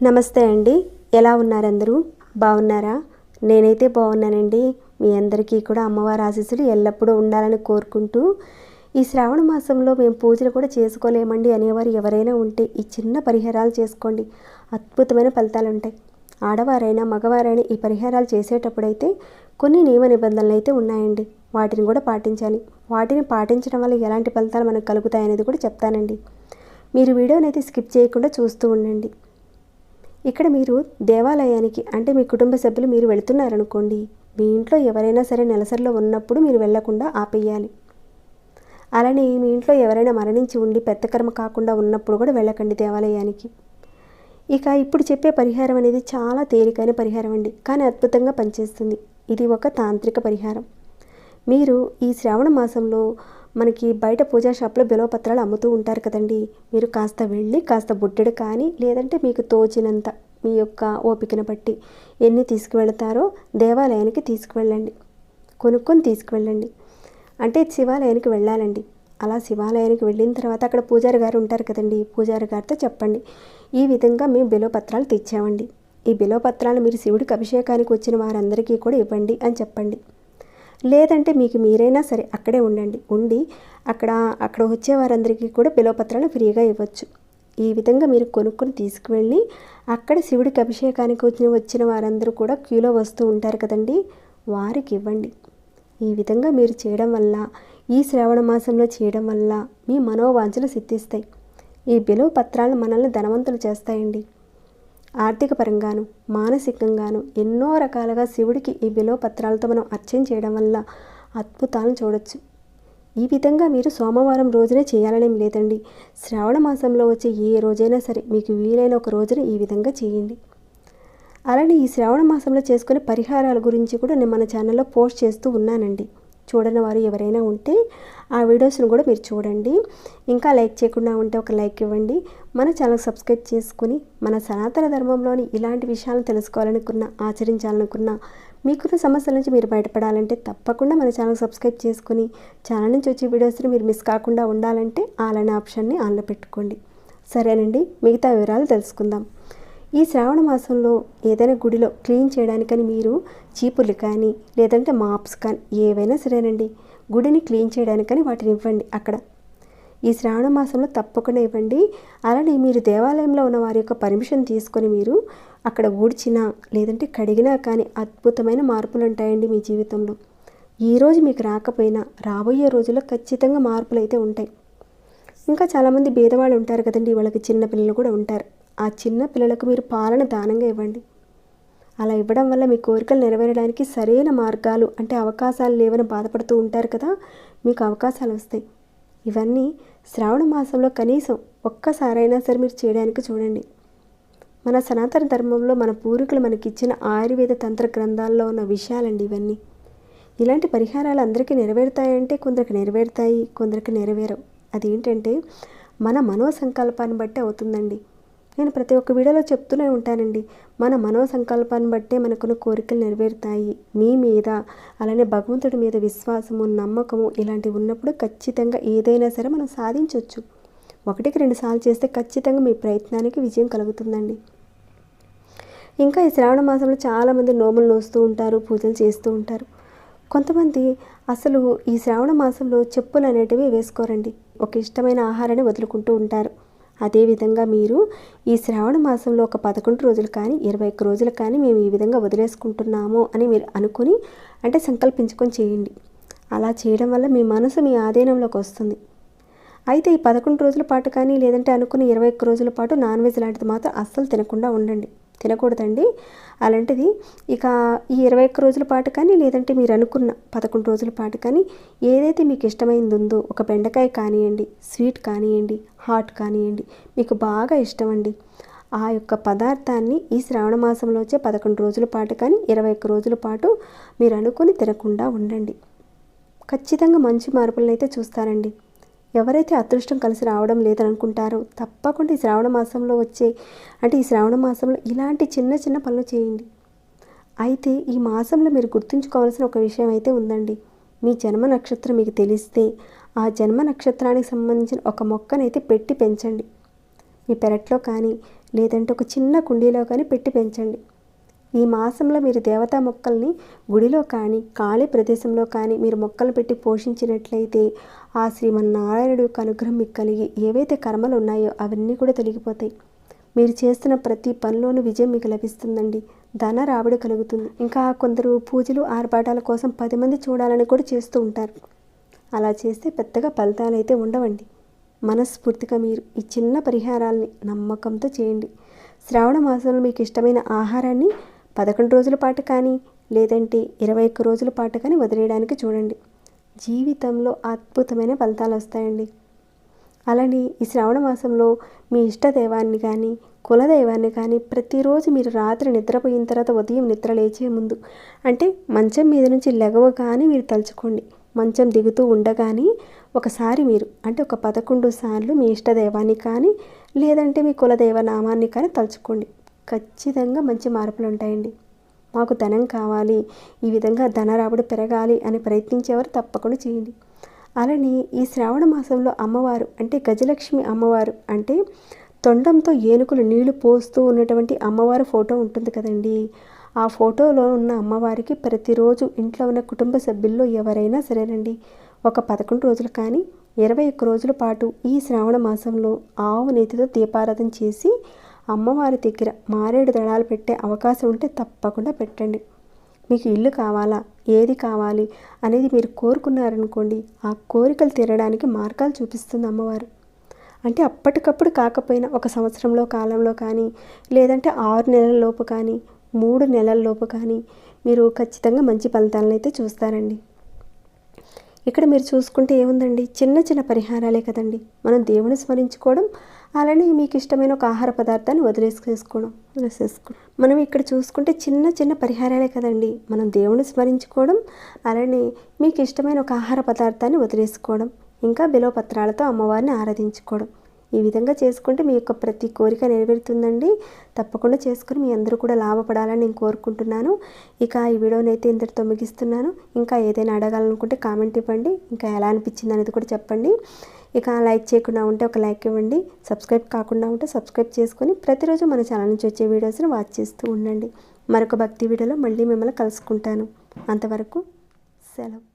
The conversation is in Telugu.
నమస్తే అండి. ఎలా ఉన్నారందరూ? బాగున్నారా? నేనైతే బాగున్నానండి. మీ అందరికీ కూడా అమ్మవారి ఆశీస్సులు ఎల్లప్పుడూ ఉండాలని కోరుకుంటూ ఈ శ్రావణ మాసంలో మేము పూజలు కూడా చేసుకోలేమండి అనేవారు ఎవరైనా ఉంటే ఈ చిన్న పరిహారాలు చేసుకోండి. అద్భుతమైన ఫలితాలు ఉంటాయి. ఆడవారైనా మగవారైనా ఈ పరిహారాలు చేసేటప్పుడైతే కొన్ని నియమ నిబంధనలు అయితే ఉన్నాయండి. వాటిని కూడా పాటించాలి. వాటిని పాటించడం వల్ల ఎలాంటి ఫలితాలు మనకు కలుగుతాయనేది కూడా చెప్తానండి. మీరు వీడియోని అయితే స్కిప్ చేయకుండా చూస్తూ ఉండండి. ఇక్కడ మీరు దేవాలయానికి అంటే మీ కుటుంబ సభ్యులు మీరు వెళుతున్నారనుకోండి మీ ఇంట్లో ఎవరైనా సరే నెలసరిలో ఉన్నప్పుడు మీరు వెళ్ళకుండా ఆపేయాలి. అలానే మీ ఇంట్లో ఎవరైనా మరణించి ఉండి పెద్ద కర్మ కాకుండా ఉన్నప్పుడు కూడా వెళ్ళకండి దేవాలయానికి. ఇక ఇప్పుడు చెప్పే పరిహారం అనేది చాలా తేలికైన పరిహారం అండి. కానీ అద్భుతంగా పనిచేస్తుంది. ఇది ఒక తాంత్రిక పరిహారం. మీరు ఈ శ్రావణ మాసంలో మనకి బయట పూజా షాప్లో బిలవపత్రాలు అమ్ముతూ ఉంటారు కదండి. మీరు కాస్త వెళ్ళి కాస్త బుట్టెడు కానీ లేదంటే మీకు తోచినంత మీ యొక్క ఓపికను బట్టి ఎన్ని తీసుకువెళతారో దేవాలయానికి తీసుకువెళ్ళండి. కొనుక్కొని తీసుకువెళ్ళండి. అంటే శివాలయానికి వెళ్ళాలండి. అలా శివాలయానికి వెళ్ళిన తర్వాత అక్కడ పూజారి గారు ఉంటారు కదండి. పూజారి గారితో చెప్పండి. ఈ విధంగా మేము బిలవపత్రాలు తెచ్చామండి. ఈ బిలవపత్రాలు మీరు శివుడికి అభిషేకానికి వచ్చిన వారందరికీ కూడా ఇవ్వండి అని చెప్పండి. లేదంటే మీకు మీరైనా సరే అక్కడే ఉండండి. ఉండి అక్కడ అక్కడ వచ్చే వారందరికీ కూడా బిలవపత్రాలు ఫ్రీగా ఇవ్వచ్చు. ఈ విధంగా మీరు కొనుక్కొని తీసుకువెళ్ళి అక్కడ శివుడికి అభిషేకానికి వచ్చిన వచ్చిన వారందరూ కూడా క్యూలో వస్తూ ఉంటారు కదండి. వారికి ఇవ్వండి. ఈ విధంగా మీరు చేయడం వల్ల ఈ శ్రావణ మాసంలో చేయడం వల్ల మీ మనోవాంఛలు సిద్ధిస్తాయి. ఈ బిలువ పత్రాలు మనల్ని ధనవంతులు చేస్తాయండి. ఆర్థిక పరంగాను మానసికంగాను ఎన్నో రకాలుగా శివుడికి ఈ బిలువ పత్రాలతో మనం అర్చన చేయడం వల్ల అద్భుతాలను చూడొచ్చు. ఈ విధంగా మీరు సోమవారం రోజునే చేయాలనేం లేదండి. శ్రావణ మాసంలో వచ్చే ఏ రోజైనా సరే మీకు వీలైన ఒక రోజున ఈ విధంగా చేయండి. అలానే ఈ శ్రావణ మాసంలో చేసుకునే పరిహారాల గురించి కూడా నేను మన ఛానల్లో పోస్ట్ చేస్తూ ఉన్నానండి. చూడని వారు ఎవరైనా ఉంటే ఆ వీడియోస్ను కూడా మీరు చూడండి. ఇంకా లైక్ చేయకుండా ఉంటే ఒక లైక్ ఇవ్వండి. మన ఛానల్ సబ్స్క్రైబ్ చేసుకుని మన సనాతన ధర్మంలోని ఇలాంటి విషయాలను తెలుసుకోవాలనుకున్న ఆచరించాలనుకున్న మీకున్న సమస్యల నుంచి మీరు బయటపడాలంటే తప్పకుండా మన ఛానల్ సబ్స్క్రైబ్ చేసుకుని ఛానల్ నుంచి వచ్చే వీడియోస్ని మీరు మిస్ కాకుండా ఉండాలంటే ఆల్ అనే ఆప్షన్ని ఆన్లో పెట్టుకోండి. సరేనండి మిగతా వివరాలు తెలుసుకుందాం. ఈ శ్రావణ మాసంలో ఏదైనా గుడిలో క్లీన్ చేయడానికని మీరు చీపుర్లు కానీ లేదంటే మాప్స్ కానీ ఏవైనా సరేనండి. గుడిని క్లీన్ చేయడానికని వాటిని ఇవ్వండి అక్కడ. ఈ శ్రావణ మాసంలో తప్పకుండా ఇవ్వండి. అలానే మీరు దేవాలయంలో ఉన్న వారి యొక్క పర్మిషన్ తీసుకొని మీరు అక్కడ ఊడ్చినా లేదంటే కడిగినా కానీ అద్భుతమైన మార్పులు ఉంటాయండి మీ జీవితంలో. ఈరోజు మీకు రాకపోయినా రాబోయే రోజుల్లో ఖచ్చితంగా మార్పులు అయితే ఉంటాయి. ఇంకా చాలామంది భేదవాళ్ళు ఉంటారు కదండి వాళ్ళకి చిన్నపిల్లలు కూడా ఉంటారు. ఆ చిన్న పిల్లలకు మీరు పాలన దానంగా ఇవ్వండి. అలా ఇవ్వడం వల్ల మీ కోరికలు నెరవేరడానికి సరైన మార్గాలు అంటే అవకాశాలు లేవని బాధపడుతూ ఉంటారు కదా మీకు అవకాశాలు వస్తాయి. ఇవన్నీ శ్రావణ మాసంలో కనీసం ఒక్కసారైనా సరే మీరు చేయడానికి చూడండి. మన సనాతన ధర్మంలో మన పూర్వీకులు మనకిచ్చిన ఆయుర్వేద తంత్ర గ్రంథాల్లో ఉన్న విషయాలండి ఇవన్నీ. ఇలాంటి పరిహారాలు అందరికీ నెరవేరుతాయంటే కొందరికి నెరవేరుతాయి కొందరికి నెరవేరవు. అదేంటంటే మన మనో సంకల్పాన్ని బట్టి అవుతుందండి. నేను ప్రతి ఒక్క వీడియోలో చెప్తూనే ఉంటానండి. మన మనో సంకల్పాన్ని బట్టే మనకున్న కోరికలు నెరవేరుతాయి. మీ మీద అలానే భగవంతుడి మీద విశ్వాసము నమ్మకము ఇలాంటివి ఉన్నప్పుడు ఖచ్చితంగా ఏదైనా సరే మనం సాధించవచ్చు ఒకటికి రెండు సార్లు చేస్తే ఖచ్చితంగా మీ ప్రయత్నానికి విజయం కలుగుతుందండి. ఇంకా ఈ శ్రావణ మాసంలో చాలామంది నోములు నోస్తూ ఉంటారు పూజలు చేస్తూ ఉంటారు. కొంతమంది అసలు ఈ శ్రావణ మాసంలో చెప్పులు అనేటివి వేసుకోరండి. ఒక ఇష్టమైన ఆహారాన్ని వదులుకుంటూ ఉంటారు. అదేవిధంగా మీరు ఈ శ్రావణ మాసంలో ఒక పదకొండు రోజులు కానీ ఇరవై ఒక్క రోజులు కానీ మేము ఈ విధంగా వదిలేసుకుంటున్నాము అని మీరు అనుకుని అంటే సంకల్పించుకొని చేయండి. అలా చేయడం వల్ల మీ మనసు మీ ఆధీనంలోకి వస్తుంది. అయితే ఈ పదకొండు రోజుల పాటు కానీ లేదంటే అనుకున్న ఇరవై ఒక్క రోజుల పాటు నాన్ వెజ్ లాంటిది మాత్రం అస్సలు తినకుండా ఉండండి. తినకూడదండి. అలాంటిది ఇక ఈ ఇరవై ఒక్క రోజుల పాటు కానీ లేదంటే మీరు అనుకున్న పదకొండు రోజుల పాటు కానీ ఏదైతే మీకు ఇష్టమైంది ఉందో ఒక బెండకాయ కానివ్వండి స్వీట్ కానివ్వండి హాట్ కానివ్వండి మీకు బాగా ఇష్టం అండి ఆ యొక్క పదార్థాన్ని ఈ శ్రావణ మాసంలో వచ్చే పదకొండు రోజుల పాటు కానీ ఇరవై ఒక్క రోజుల పాటు మీరు అనుకుని తినకుండా ఉండండి. ఖచ్చితంగా మంచి మార్పులను అయితే చూస్తారండి. ఎవరైతే అదృష్టం కలిసి రావడం లేదని అనుకుంటారో తప్పకుండా ఈ శ్రావణ మాసంలో వచ్చే అంటే ఈ శ్రావణ మాసంలో ఇలాంటి చిన్న చిన్న పనులు చేయండి. అయితే ఈ మాసంలో మీరు గుర్తుంచుకోవాల్సిన ఒక విషయం అయితే ఉందండి. మీ జన్మ నక్షత్రం మీకు తెలిస్తే ఆ జన్మ నక్షత్రానికి సంబంధించిన ఒక మొక్కనైతే పెట్టి పెంచండి. మీ పెరట్లో కానీ లేదంటే ఒక చిన్న కుండీలో కానీ పెట్టి పెంచండి. ఈ మాసంలో మీరు దేవతా మొక్కల్ని గుడిలో కానీ ఖాళీ ప్రదేశంలో కానీ మీరు మొక్కలు పెట్టి పోషించినట్లయితే ఆ శ్రీమన్నారాయణుడు యొక్క అనుగ్రహం మీకు కలిగి ఏవైతే కర్మలు ఉన్నాయో అవన్నీ కూడా తొలగిపోతాయి. మీరు చేస్తున్న ప్రతి పనిలోనూ విజయం మీకు లభిస్తుందండి. ధన రాబడి కలుగుతుంది. ఇంకా కొందరు పూజలు ఆర్భాటాల కోసం పది మంది చూడాలని కూడా చేస్తూ ఉంటారు. అలా చేస్తే పెద్దగా ఫలితాలు అయితే ఉండవండి. మనస్ఫూర్తిగా మీరు ఈ చిన్న పరిహారాల్ని నమ్మకంతో చేయండి. శ్రావణ మాసంలో మీకు ఇష్టమైన ఆహారాన్ని పదకొండు రోజుల పాటు కానీ లేదంటే ఇరవై ఒక్క రోజుల పాటు కానీ వదిలేయడానికి చూడండి. జీవితంలో అద్భుతమైన ఫలితాలు వస్తాయండి. అలానే ఈ శ్రావణ మాసంలో మీ ఇష్ట దైవాన్ని కానీ కులదైవాన్ని కానీ ప్రతిరోజు మీరు రాత్రి నిద్రపోయిన తర్వాత ఉదయం నిద్ర లేచే ముందు అంటే మంచం మీద నుంచి లెగవ కానీ మీరు తలుచుకోండి. మంచం దిగుతూ ఉండగానే ఒకసారి మీరు అంటే ఒక పదకొండు సార్లు మీ ఇష్ట దైవాన్ని కానీ లేదంటే మీ కులదైవ నామాన్ని కానీ తలుచుకోండి. ఖచ్చితంగా మంచి మార్పులు ఉంటాయండి. మాకు ధనం కావాలి ఈ విధంగా ధన రాబడి పెరగాలి అని ప్రయత్నించేవారు తప్పకుండా చేయండి. అలానే ఈ శ్రావణ మాసంలో అమ్మవారు అంటే గజలక్ష్మి అమ్మవారు అంటే తొండంతో ఏనుగులు నీళ్ళు పోస్తూ ఉన్నటువంటి అమ్మవారి ఫోటో ఉంటుంది కదండి. ఆ ఫోటోలో ఉన్న అమ్మవారికి ప్రతిరోజు ఇంట్లో ఉన్న కుటుంబ సభ్యుల్లో ఎవరైనా సరేనండి. ఒక పదకొండు రోజులు కానీ ఇరవై ఒక్క రోజుల పాటు ఈ శ్రావణ మాసంలో ఆవు నేతితో దీపారాధన చేసి అమ్మవారి దగ్గర మారేడు దళాలు పెట్టే అవకాశం ఉంటే తప్పకుండా పెట్టండి. మీకు ఇల్లు కావాలా? ఏది కావాలి? అనేది మీరు కోరుకున్నారనుకోండి ఆ కోరికలు తీరడానికి మార్గాలు చూపిస్తుంది అమ్మవారు. అంటే అప్పటికప్పుడు కాకపోయినా ఒక సంవత్సరంలో కాలంలో కానీ లేదంటే ఆరు నెలల లోపు కానీ మూడు నెలల లోపు కానీ మీరు ఖచ్చితంగా మంచి ఫలితాలను అయితే చూస్తారండి. ఇక్కడ మీరు చూసుకుంటే ఏముందండి? చిన్న చిన్న పరిహారాలే కదండి. మనం దేవుని స్మరించుకోవడం అలానే మీకు ఇష్టమైన ఒక ఆహార పదార్థాన్ని వదిలేసేసుకోవడం. వదిలేసేసుకోవడం మనం ఇక్కడ చూసుకుంటే చిన్న చిన్న పరిహారాలే కదండి. మనం దేవుని స్మరించుకోవడం అలానే మీకు ఇష్టమైన ఒక ఆహార పదార్థాన్ని వదిలేసుకోవడం ఇంకా బిలవపత్రాలతో అమ్మవారిని ఆరాధించుకోవడం. ఈ విధంగా చేసుకుంటే మీ యొక్క ప్రతి కోరిక నెరవేరుతుందండి. తప్పకుండా చేసుకుని మీ అందరూ కూడా లాభపడాలని నేను కోరుకుంటున్నాను. ఇక ఈ వీడియోని అయితే ఇంతటితో ముగిస్తున్నాను. ఇంకా ఏదైనా అడగాలనుకుంటే కామెంట్ ఇవ్వండి. ఇంకా ఎలా అనిపించింది అనేది కూడా చెప్పండి. ఇక లైక్ చేయకుండా ఉంటే ఒక లైక్ ఇవ్వండి. సబ్స్క్రైబ్ కాకుండా ఉంటే సబ్స్క్రైబ్ చేసుకొని ప్రతిరోజు మన ఛానల్ నుంచి వచ్చే వీడియోస్ని వాచ్ చేస్తూ ఉండండి. మరొక భక్తి వీడియోలో మళ్ళీ మిమ్మల్ని కలుసుకుంటాను. అంతవరకు సెలవు.